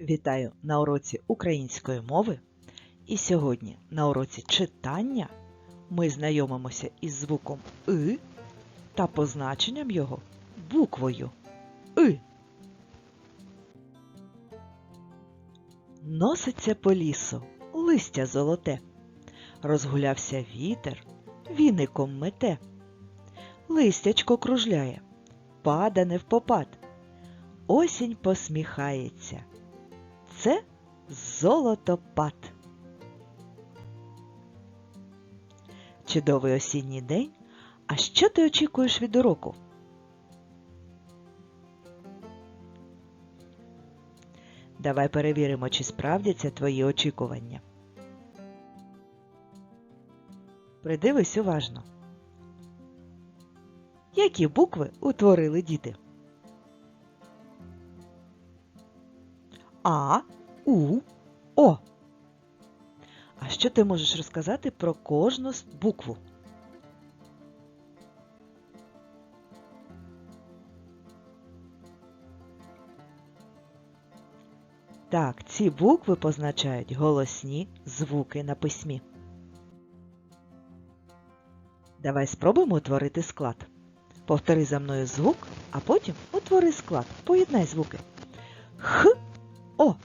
Вітаю на уроці української мови. І сьогодні на уроці читання ми знайомимося із звуком И та позначенням його буквою И. Носиться по лісу листя золоте. Розгулявся вітер, віником мете. Листячко кружляє, пада не впопад. Осінь посміхається. Це золотопад. Чудовий осінній день. А що ти очікуєш від уроку? Давай перевіримо, чи справдяться твої очікування. Придивись уважно. Які букви утворили діти? А, У, О. А що ти можеш розказати про кожну букву? Так, ці букви позначають голосні звуки на письмі. Давай спробуємо утворити склад. Повтори за мною звук, а потім утвори склад. Поєднай звуки. Х, О.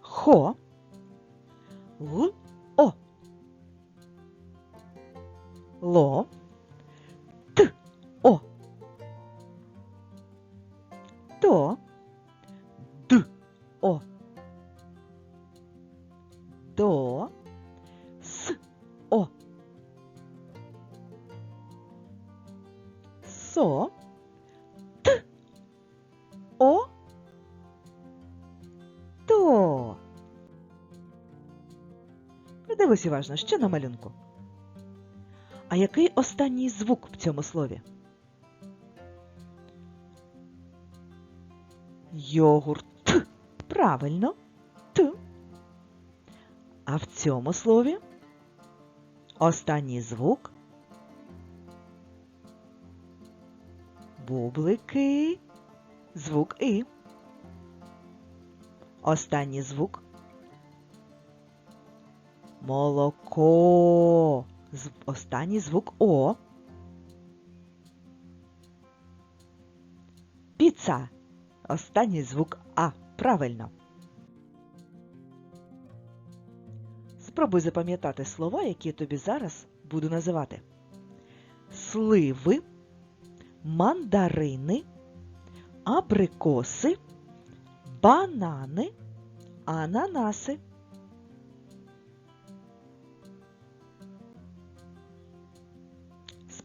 Хо. Л, О. Ло. Т, О. То. Д, О. До. С, О. Со. Т. О. Придивись уважно, що на малюнку. А який останній звук в цьому слові? Йогурт. Правильно. Т. А в цьому слові останній звук бублики. Звук І. Останній звук молоко. Останній звук О. Піца. Останній звук А. Правильно. Спробуй запам'ятати слова, які я тобі зараз буду називати. Сливи, мандарини, абрикоси, банани, ананаси.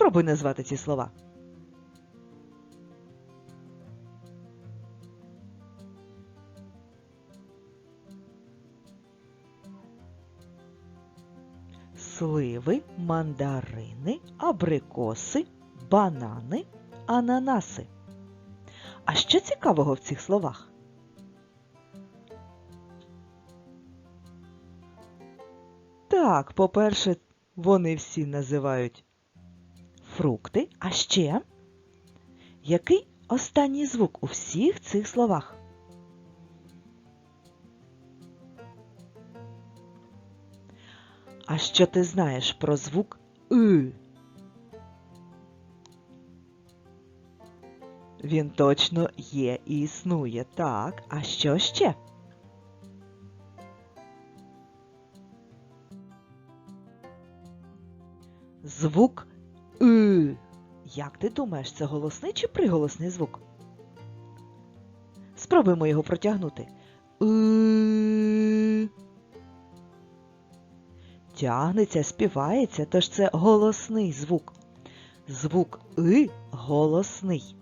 Спробуй назвати ці слова. Сливи, мандарини, абрикоси, банани, ананаси. А що цікавого в цих словах? Так, по-перше, вони всі називають фрукти, а ще який останній звук у всіх цих словах? А що ти знаєш про звук И? Він точно є і існує, так. А що ще? Звук. Як ти думаєш, це голосний чи приголосний звук? Спробуємо його протягнути. Тягнеться, співається, тож це голосний звук. Звук И голосний.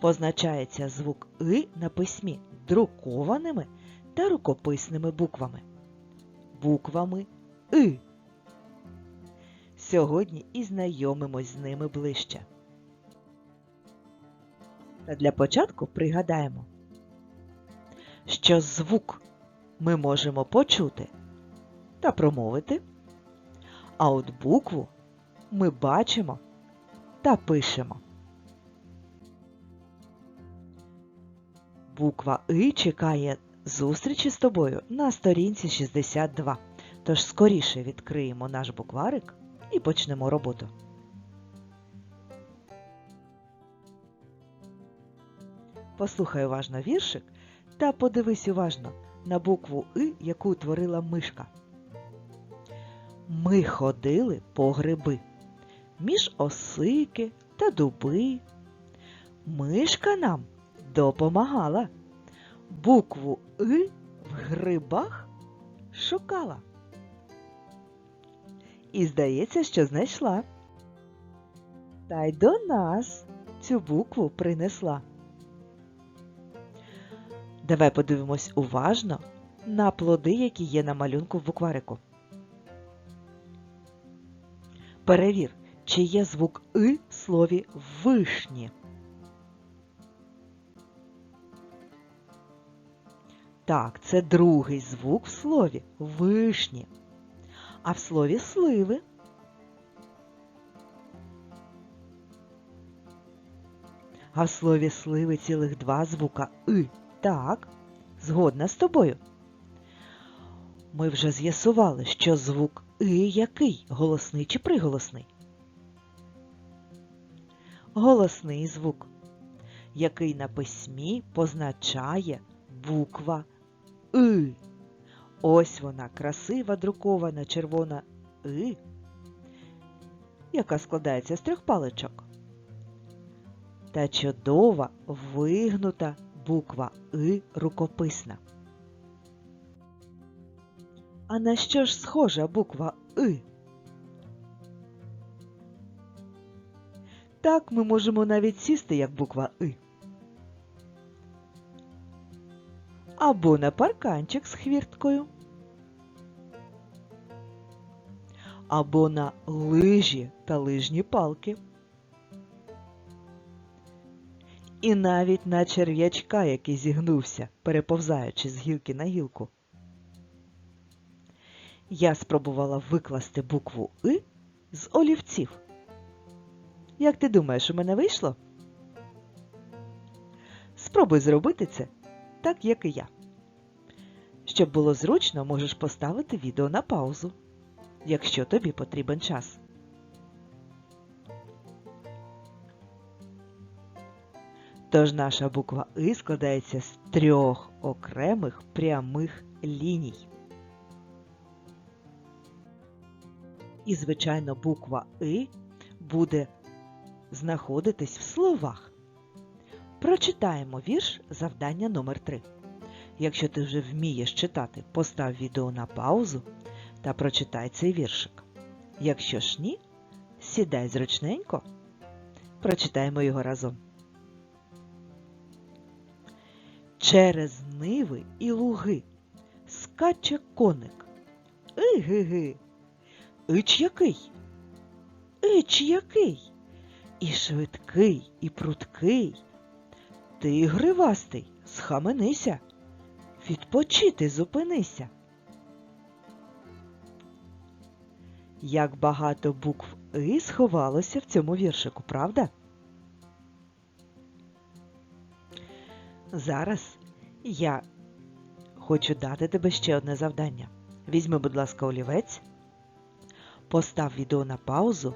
Позначається звук И на письмі друкованими та рукописними буквами. Буквами И. Сьогодні і знайомимось з ними ближче. Та для початку пригадаємо, що звук ми можемо почути та промовити, а от букву ми бачимо та пишемо. Буква И чекає зустрічі з тобою на сторінці 62. Тож скоріше відкриємо наш букварик і почнемо роботу. Послухай уважно віршик та подивись уважно на букву И, яку утворила мишка. Ми ходили по гриби між осики та дуби. Мишка нам допомагала. Букву И в грибах шукала. І здається, що знайшла. Та й до нас цю букву принесла. Давай подивимось уважно на плоди, які є на малюнку в букварику. Перевір, чи є звук И в слові вишні. Так, це другий звук в слові вишні. А в слові сливи. А в слові сливи цілих два звука И. Так, згодна з тобою. Ми вже з'ясували, що звук И який голосний чи приголосний. Голосний звук, який на письмі позначає буква И. Ось вона красива друкована червона И, яка складається з трьох паличок. Та чудова вигнута буква И рукописна. А на що ж схожа буква И? Так ми можемо навіть сісти як буква И. Або на парканчик з хвірткою. Або на лижі та лижні палки. І навіть на черв'ячка, який зігнувся, переповзаючи з гілки на гілку. Я спробувала викласти букву И з олівців. Як ти думаєш, у мене вийшло? Спробуй зробити це так, як і я. Щоб було зручно, можеш поставити відео на паузу, якщо тобі потрібен час. Тож наша буква И складається з трьох окремих прямих ліній. І, звичайно, буква И буде знаходитись в словах. Прочитаємо вірш завдання номер 3 Якщо ти вже вмієш читати, постав відео на паузу та прочитай цей віршик. Якщо ж ні, сідай зручненько, прочитаємо його разом. Через ниви і луги скаче коник. Иги-ги. Ич який? Ич який? І швидкий, і пруткий. Ти гривастий, схаменися, відпочити зупинися. Як багато букв И сховалося в цьому віршику, правда? Зараз я хочу дати тебе ще одне завдання. Візьми, будь ласка, олівець, постав відео на паузу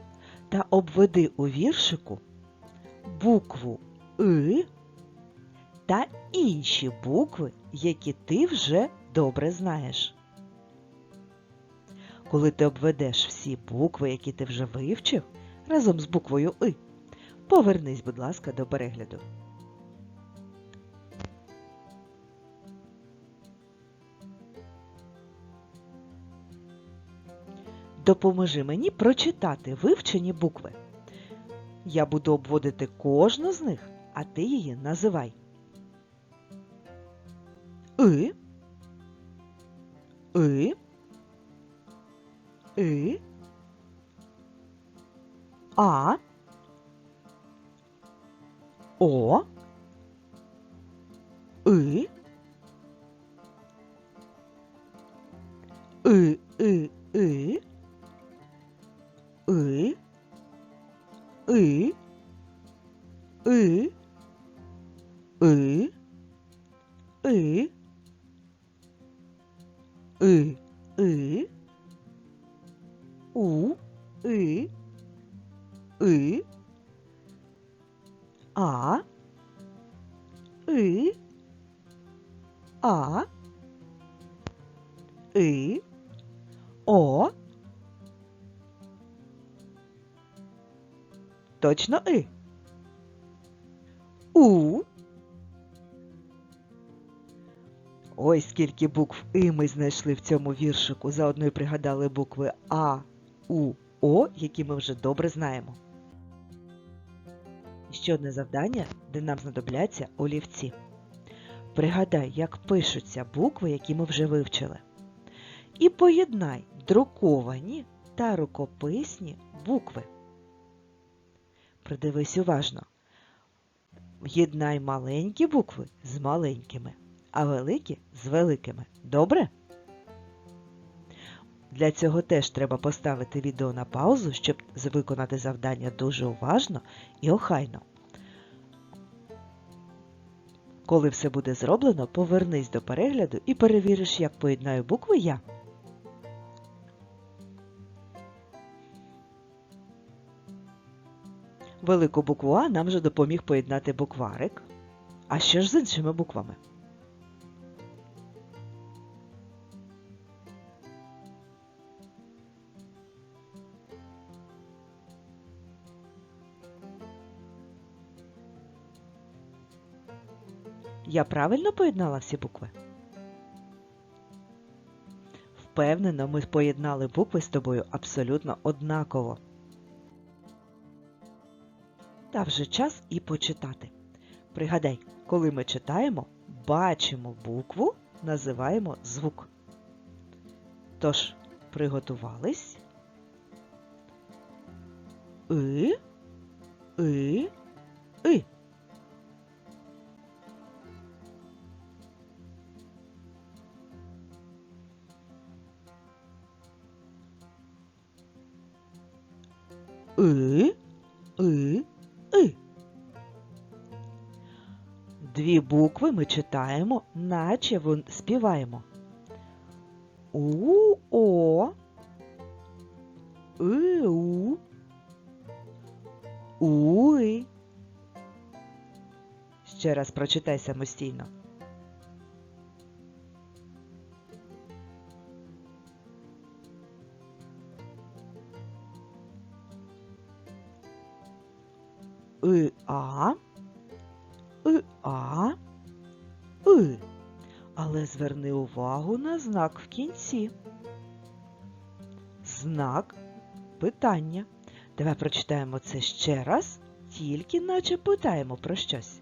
та обведи у віршику букву И та інші букви, які ти вже добре знаєш. Коли ти обведеш всі букви, які ти вже вивчив, разом з буквою И, повернись, будь ласка, до перегляду. Допоможи мені прочитати вивчені букви. Я буду обводити кожну з них, а ти її називай. И. И. И. А. О. И, И. А. И. О. Точно И. У. Ой, скільки букв І ми знайшли в цьому віршику. Заодно й пригадали букви А, У, О, які ми вже добре знаємо. Ще одне завдання, де нам знадобляться олівці. Пригадай, як пишуться букви, які ми вже вивчили. І поєднай друковані та рукописні букви. Придивись уважно. Єднай маленькі букви з маленькими, а великі з великими. Добре? Для цього теж треба поставити відео на паузу, щоб виконати завдання дуже уважно і охайно. Коли все буде зроблено, повернись до перегляду і перевіриш, як поєднаю букви я. Велику букву А нам вже допоміг поєднати букварик. А що ж з іншими буквами? Я правильно поєднала всі букви? Впевнено, ми поєднали букви з тобою абсолютно однаково. Та вже час і почитати. Пригадай, коли ми читаємо, бачимо букву, називаємо звук. Тож, приготувались. И, и, и. Букви ми читаємо, наче співаємо. У-о. И-у. Уи. Ще раз прочитай самостійно. И-а. И-а. Зверни увагу на знак в кінці. Знак питання. Давай прочитаємо це ще раз, тільки наче питаємо про щось.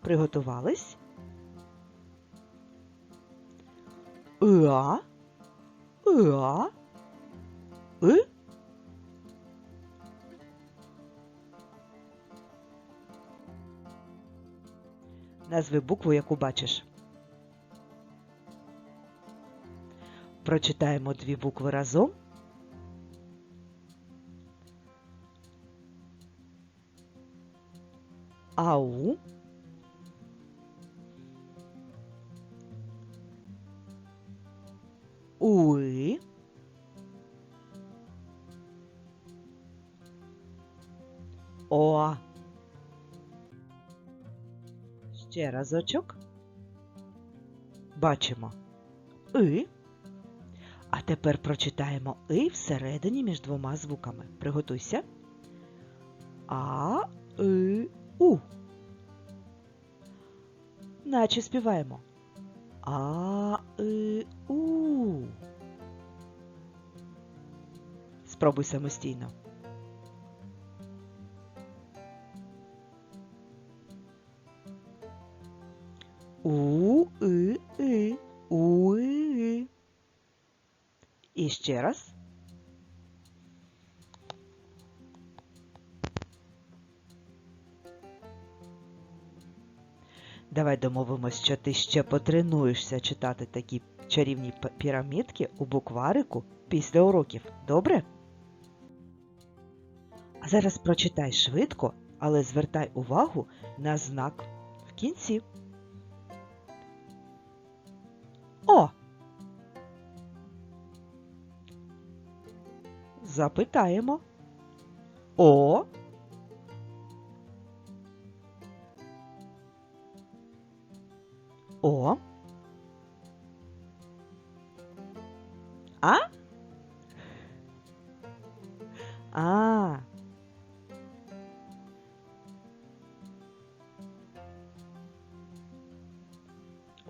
Приготувались? Іа. Іа. И. Назви букву, яку бачиш. Прочитаємо дві букви разом. Ау. Разочок. Бачимо И. А тепер прочитаємо И всередині між двома звуками. Приготуйся. А, И, У. Наче співаємо. А, И, У. Спробуй самостійно. У, И, И. У, И, И. І ще раз. Давай домовимось, що ти ще потренуєшся читати такі чарівні пірамідки у букварику після уроків. Добре? А зараз прочитай швидко, але звертай увагу на знак в кінці. Запитаємо. О. О. А? А.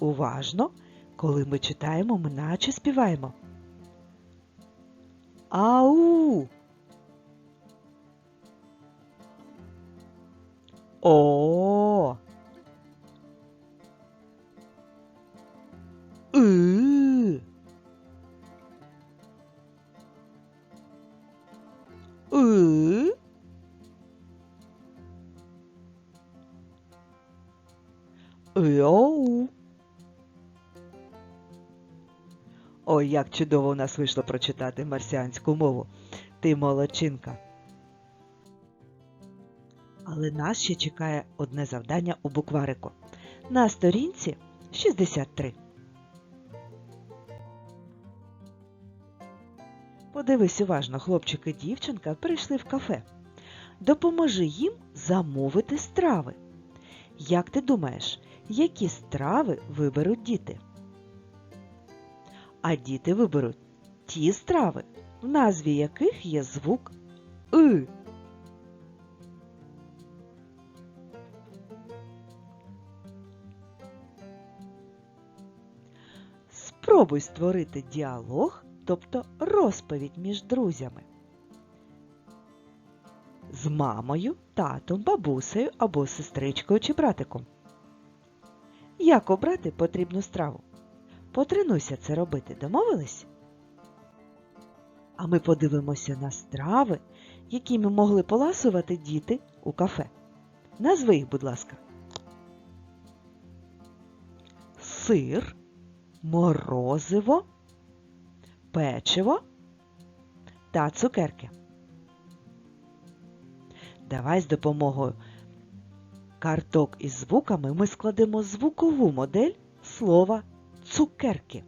Уважно, коли ми читаємо, ми наче співаємо. Ау. О. И. И. Йоу. Ой, як чудово у нас вийшло прочитати марсіанську мову. Ти молодчинка. Але нас ще чекає одне завдання у букварику. На сторінці 63. Подивись уважно, хлопчик і дівчинка прийшли в кафе. Допоможи їм замовити страви. Як ти думаєш, які страви виберуть діти? А діти виберуть ті страви, в назві яких є звук И. Спробуй створити діалог, тобто розповідь між друзями. З мамою, татом, бабусею або сестричкою чи братиком. Як обрати потрібну страву? Потренуйся це робити, домовились? А ми подивимося на страви, якими могли поласувати діти у кафе. Назви їх, будь ласка. Сир, морозиво, печиво та цукерки. Давай з допомогою карток із звуками ми складемо звукову модель слова цукерки.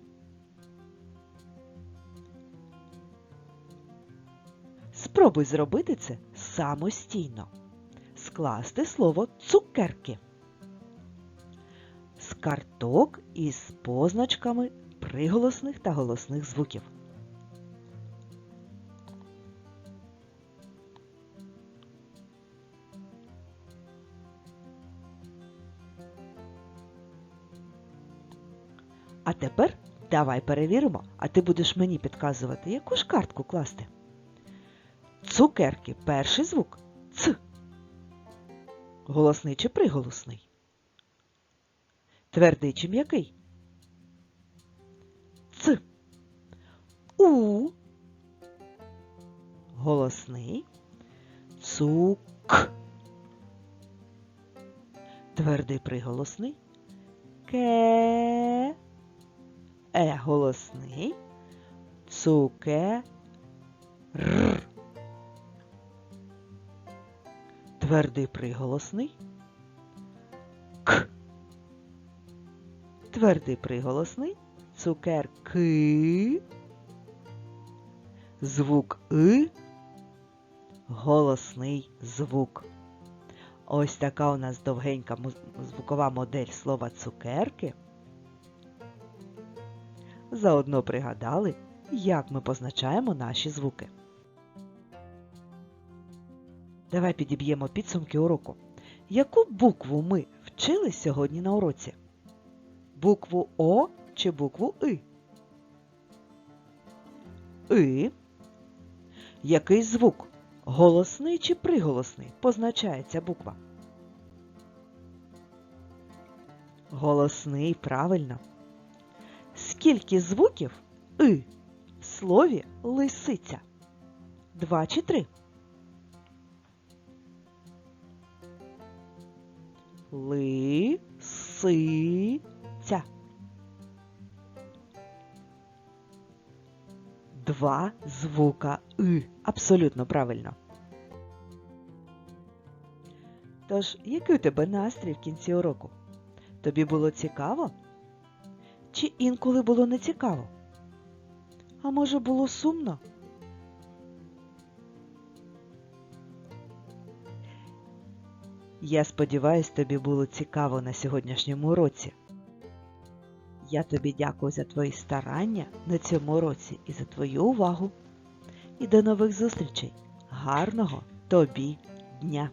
Спробуй зробити це самостійно. Скласти слово цукерки з карток із позначками приголосних та голосних звуків. А тепер давай перевіримо, а ти будеш мені підказувати, яку ж картку класти. Цукерки перший звук Ц. Голосний чи приголосний? Твердий чи м'який? Ц. У. Голосний. Цук. Твердий приголосний. Ке. Е голосний. Цуке. Р. Твердий приголосний. К. Твердий приголосний. Цукерки. Звук И. Голосний звук. Ось така у нас довгенька звукова модель слова цукерки. Заодно пригадали, як ми позначаємо наші звуки. Давай підіб'ємо підсумки уроку. Яку букву ми вчили сьогодні на уроці? Букву О чи букву И? И. Який звук? Голосний чи приголосний позначає ця буква? Голосний, правильно. Скільки звуків И в слові лисиця? Два чи три? Лисиця. Два звука И. Абсолютно правильно. Тож, який у тебе настрій в кінці уроку? Тобі було цікаво? чи інколи було нецікаво? А може, було сумно? Я сподіваюся, тобі було цікаво на сьогоднішньому році. Я тобі дякую за твої старання на цьому році і за твою увагу. І до нових зустрічей! Гарного тобі дня!